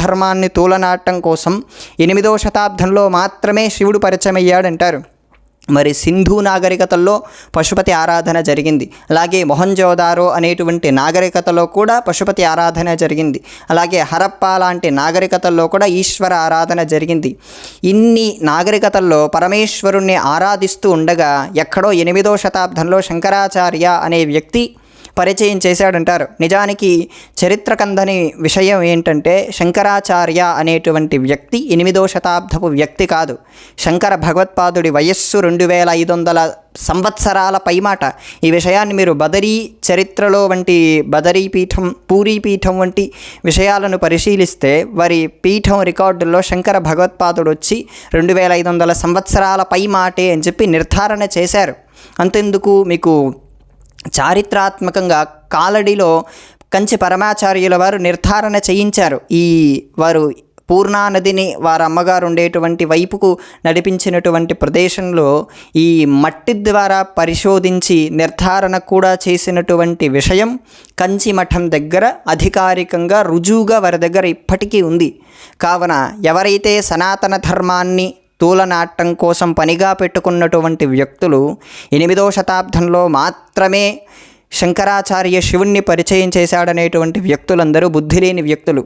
ధర్మాన్ని తూలనాటం కోసం ఎనిమిదవ శతాబ్దంలో మాత్రమే శివుడు పరిచయమయ్యాడంటారు. మరి సింధు నాగరికతల్లో పశుపతి ఆరాధన జరిగింది. అలాగే మొహంజోదారో అనేటువంటి నాగరికతలో కూడా పశుపతి ఆరాధన జరిగింది. అలాగే హరప్ప లాంటి నాగరికతల్లో కూడా ఈశ్వర ఆరాధన జరిగింది. ఇన్ని నాగరికతల్లో పరమేశ్వరుణ్ణి ఆరాధిస్తూ ఉండగా ఎక్కడో ఎనిమిదో శతాబ్దంలో శంకరాచార్య అనే వ్యక్తి పరిచయం చేశాడంటారు. నిజానికి చరిత్రకందని విషయం ఏంటంటే శంకరాచార్య అనేటువంటి వ్యక్తి ఎనిమిదో శతాబ్దపు వ్యక్తి కాదు. శంకర భగవత్పాదుడి వయస్సు రెండు వేల ఐదు వందల సంవత్సరాల పైమాట. ఈ విషయాన్ని మీరు బదరీ చరిత్రలో వంటి బదరీ పీఠం పూరీ పీఠం వంటి విషయాలను పరిశీలిస్తే వారి పీఠం రికార్డుల్లో శంకర భగవత్పాదుడు వచ్చి రెండు వేల ఐదు వందల సంవత్సరాల పై మాటే అని చెప్పి నిర్ధారణ చేశారు. అంతెందుకు మీకు చారిత్రాత్మకంగా కాలడిలో కంచి పరమాచార్యుల వారు నిర్ధారణ చేయించారు. ఈ వారు పూర్ణానదిని వారు వారి అమ్మగారు ఉండేటువంటి వైపుకు నడిపించినటువంటి ప్రదేశంలో ఈ మట్టి ద్వారా పరిశోధించి నిర్ధారణ కూడా చేసినటువంటి విషయం కంచి మఠం దగ్గర అధికారికంగా రుజువుగా వారి దగ్గర ఇప్పటికీ ఉంది. కావున ఎవరైతే సనాతన ధర్మాన్ని తూలనాటం కోసం పనిగా పెట్టుకున్నటువంటి వ్యక్తులు ఎనిమిదో శతాబ్దంలో మాత్రమే శంకరాచార్య శివుణ్ణి పరిచయం చేశాడనేటువంటి వ్యక్తులందరూ బుద్ధి లేని వ్యక్తులు.